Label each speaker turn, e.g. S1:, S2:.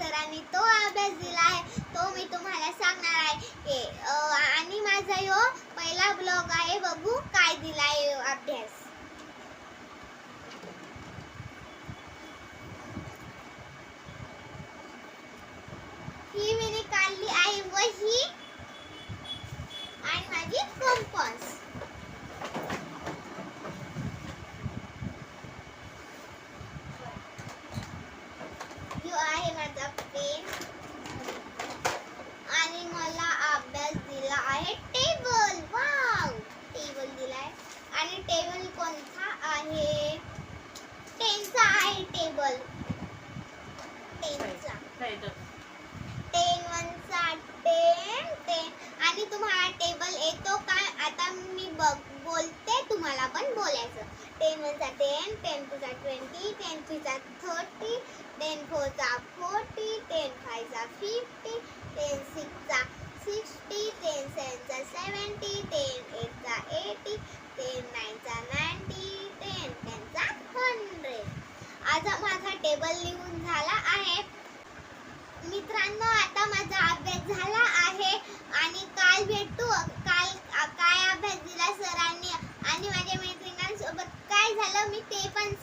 S1: सरांनी तो अभ्यास दिला आहे तो मी तुम्हाला सांगणार आहे. आणि माझा यो पहिला ब्लॉग आहे बघू काय दिला आहे अभ्यास. ही मी काढली आहे व ही माझी कंपास यो आहे माझा पेन आणि मला अभ्यास दिला आहे टेबल वाव टेबल दिलाय आणि टेबल कोणता आहे टेनचा आहे टेबल टेनचा टेन वनचा टेन टेन आणि तुम्हाला टेबल येतो काय आता मी बघ बोलते तुम्हाला पण बोलायचं. टेन वनचा टेन टेन टूचा ट्वेंटी टेन थ्रीचा थर्टी टेन फोरचा फोर्टी टेन फायचा फिफ्टी टेन सिक्सचा सिक्स्टी टेन सेवनचा सेवन्टी टेन एटचा एटी आज माझा टेबल लिहून झाला आहे. मित्रांनो आता माझा अभ्यास झाला आहे आणि काल भेटू. काल काय अभ्यास दिला सरांनी आणि माझ्या मैत्रिणींसोबत. काय झालं मी ते पण